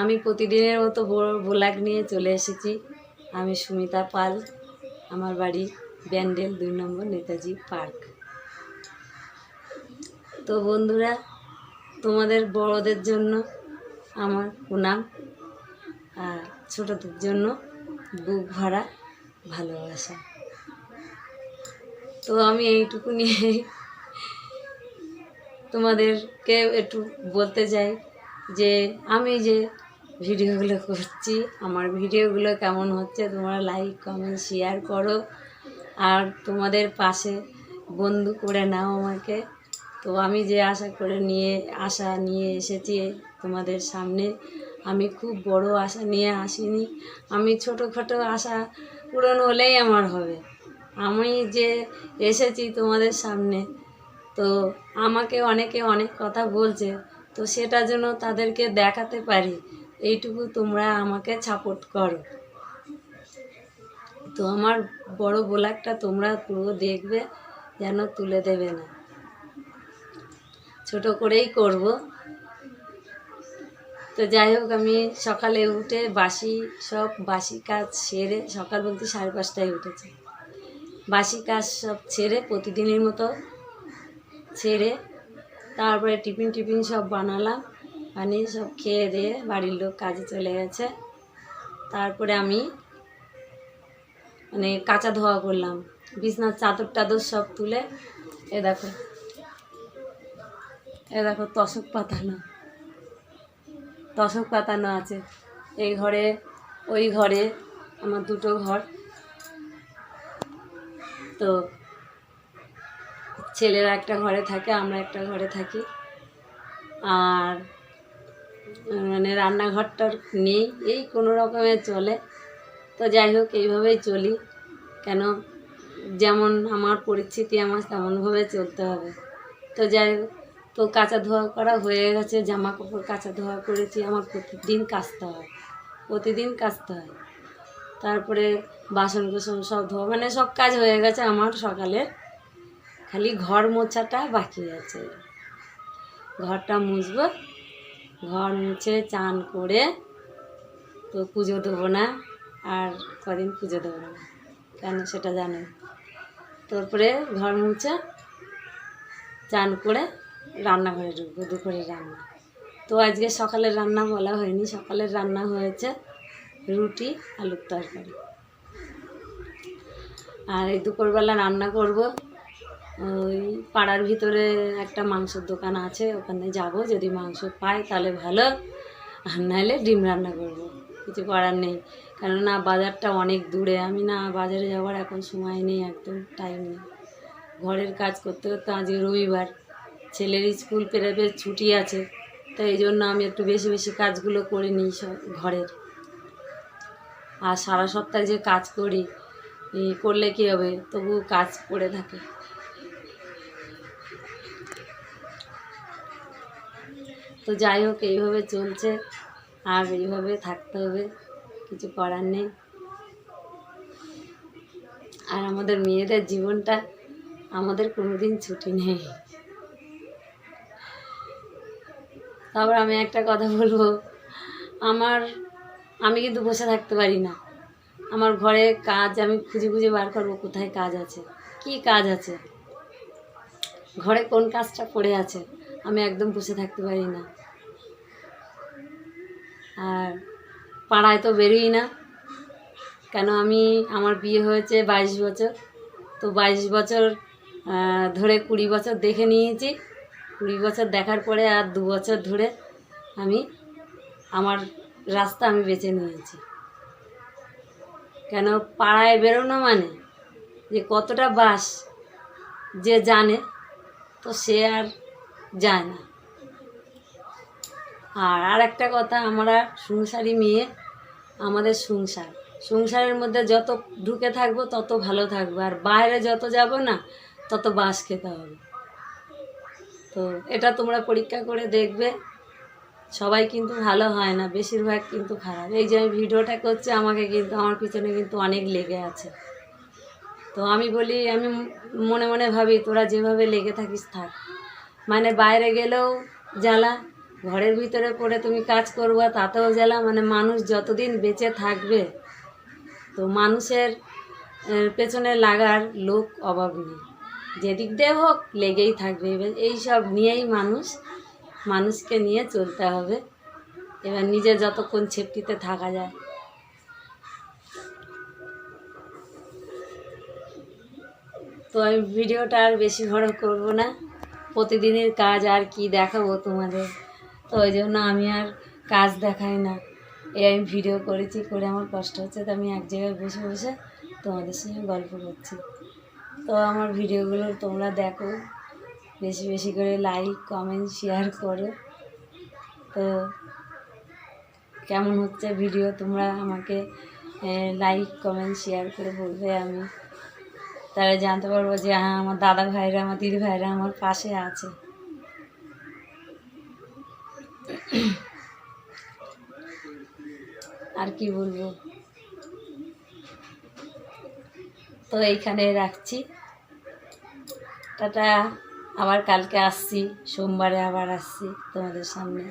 আমি প্রতিদিনের মতো ব্লাগ নিয়ে চলে এসেছি। আমি সুমিতা পাল, আমার বাড়ি ব্যান্ডেল দুই নম্বর নেতাজি পার্ক। তো বন্ধুরা, তোমাদের বড়দের জন্য আমার প্রণাম, আর ছোটদের জন্য বুক ভরা ভালোবাসা। তো আমি এইটুকু নিয়ে তোমাদেরকে একটু বলতে চাই যে আমি যে ভিডিওগুলো করছি, আমার ভিডিওগুলো কেমন হচ্ছে তোমরা লাইক কমেন্ট শেয়ার করো। আর তোমাদের পাশে বন্ধু করে নাও আমাকে। তো আমি যে আশা করে নিয়ে, আশা নিয়ে এসেছি তোমাদের সামনে, আমি খুব বড় আশা নিয়ে আসিনি। আমি ছোটোখাটো আশা পূরণ হলেই আমার হবে। আমি যে এসেছি তোমাদের সামনে, তো আমাকে অনেকে অনেক কথা বলছে তো সেটা যেন তাদেরকে দেখাতে পারি। এইটুকু তোমরা আমাকে সাপোর্ট করো। তো আমার বড় ব্লগটা তোমরা পুরো দেখবে, যেন তুলে দেবে না। ছোট করেই করব। তো যাই হোক, আমি সকালে উঠে বাসি, সব বাসি কাজ সেরে সকাল বলতে সাড়ে পাঁচটায় উঠেছি। বাসি কাজ সব ছেড়ে প্রতিদিনের মতো ছেড়ে তারপরে টিফিন টিফিন সব বানালাম। বানিয়ে সব খেয়ে দিয়ে বাড়ির লোক কাজে চলে গেছে। তারপরে আমি মানে কাঁচা ধোয়া করলাম। বিছনার চাদর টাদর সব তুলে এ দেখো এ দেখো তসক পাতানো তসক পাতানো আছে। এই ঘরে, ওই ঘরে, আমার দুটো ঘর। তো ছেলেরা একটা ঘরে থাকে, আমরা একটা ঘরে থাকি। আর মানে রান্নাঘরটার নেই, এই কোনো রকমে চলে। তো যাই হোক, এইভাবেই চলি। কেন, যেমন আমার পরিস্থিতি আমার তেমনভাবে চলতে হবে। তো যাই হোক, তো কাঁচা ধোয়া করা হয়ে গেছে জামা কাপড় কাঁচা ধোয়া করেছি। আমার প্রতিদিন কাচতে হয়, প্রতিদিন কাচতে হয়। তারপরে বাসন কুসন সব ধোয়া মানে সব কাজ হয়ে গেছে আমার সকালের খালি ঘর মোছাটা বাকি আছে। ঘরটা মুছবো, ঘর মুছে চান করে তো পুজো দেবো না, আর কদিন পুজো দেবো না, কেন সেটা জানো তারপরে ঘর মুছে চান করে রান্নাঘরে ঢুকবো, দুপুরে রান্না। তো আজকে সকালের রান্না বলা হয়নি, সকালের রান্না হয়েছে রুটি, আলুর তরকারি। আর এই দুপুরবেলা রান্না করব ওই পাড়ার ভিতরে একটা মাংসের দোকান আছে, ওখানে যাব, যদি মাংস পাই তাহলে ভালো। আর নাহলে ডিম রান্না করব, কিছু করার নেই। কেননা বাজারটা অনেক দূরে, আমি না বাজারে যাওয়ার এখন সময় নেই, একদম টাইম নেই। ঘরের কাজ করতে করতে আজকে রবিবার, ছেলের স্কুল পেরে পেরাবে ছুটি আছে, তাই এই জন্য আমি একটু বেশি বেশি কাজগুলো করে নিই সব ঘরের। আর সারা সপ্তাহে যে কাজ করি করলে কী হবে? তবু কাজ পড়ে থাকে। তো যাই হোক, এইভাবে চলছে। আর এইভাবে থাকতে হবে, কিছু করার নেই। আর আমাদের মেয়েদের জীবনটা, আমাদের কোনোদিন ছুটি নেই। তারপর আমি একটা কথা বলব, আমার, আমি কিন্তু বসে থাকতে পারি না। আমার ঘরে কাজ আমি খুঁজে খুঁজে বার করব, কোথায় কাজ আছে? কি কাজ আছে? ঘরে কোন কাজটা পড়ে আছে? আমি একদম বসে থাকতে পারি না। আর পাড়ায় তো বেরোই না। কেন আমি, আমার বিয়ে হয়েছে বাইশ বছর। তো বাইশ বছর ধরে কুড়ি বছর দেখে নিয়েছি। কুড়ি বছর দেখার পরে আর দু বছর ধরে আমি, আমার রাস্তা আমি বেছে নিয়েছি। কেন পাড়ায় বেরোনো মানে যে কতটা বাস যে জানে, তো সে আর যায় না। আর আর একটা কথা, আমরা সংসারী মেয়ে, আমাদের সংসার। সংসারের মধ্যে যত ঢুকে থাকব, তত ভালো থাকব। আর বাইরে যত যাব না, তত বাস খেতে হবে। তো এটা তোমরা পরীক্ষা করে দেখবে। সবাই কিন্তু ভালো হয় না, বেশিরভাগ কিন্তু খারাপ। এই যে আমি ভিডিওটা করছি, আমাকে কিন্তু, আমার পিছনে কিন্তু অনেক লেগে আছে। তো আমি বলি, আমি মনে মনে ভাবি, তোরা যেভাবে লেগে থাকিস, থাক। মানে বাইরে গেলেও জ্বালা, ঘরের ভিতরে পড়ে তুমি কাজ করবা, তাতেও জ্বালা মানে মানুষ যতদিন বেঁচে থাকবে, তো মানুষের পেছনে লাগার লোক অভাব নেই। যেদিক দিয়ে হোক লেগেই থাকবে। এবার এই সব নিয়েই মানুষ, মানুষকে নিয়ে চলতে হবে। এবার নিজে যতক্ষণ ছেপটিতে থাকা যায়। তো আমি ভিডিওটা আর বেশি বড় করব না। প্রতিদিনের কাজ আর কি দেখাবো তোমাদের। তো ওই জন্য আমি আর কাজ দেখাই না। এই আমি ভিডিও করেছি, করে আমার কষ্ট হচ্ছে, তো আমি এক জায়গায় বসে বসে তোমাদের সঙ্গে গল্প করছি। তো আমার ভিডিওগুলো তোমরা দেখো, বেশি বেশি করে লাইক কমেন্ট শেয়ার করো। তো কেমন হচ্ছে ভিডিও তোমরা আমাকে লাইক কমেন্ট শেয়ার করে বলবে আমি। তাহলে জানতে পারব যে হ্যাঁ আমার দাদা ভাইরা, আমার দিদি ভাইরা আমার পাশে আছে। আর কি বলব? তো এইখানে রাখছি। টাটা। আবার কালকে আসছি। সোমবারে আবার আসছি তোমাদের সামনে।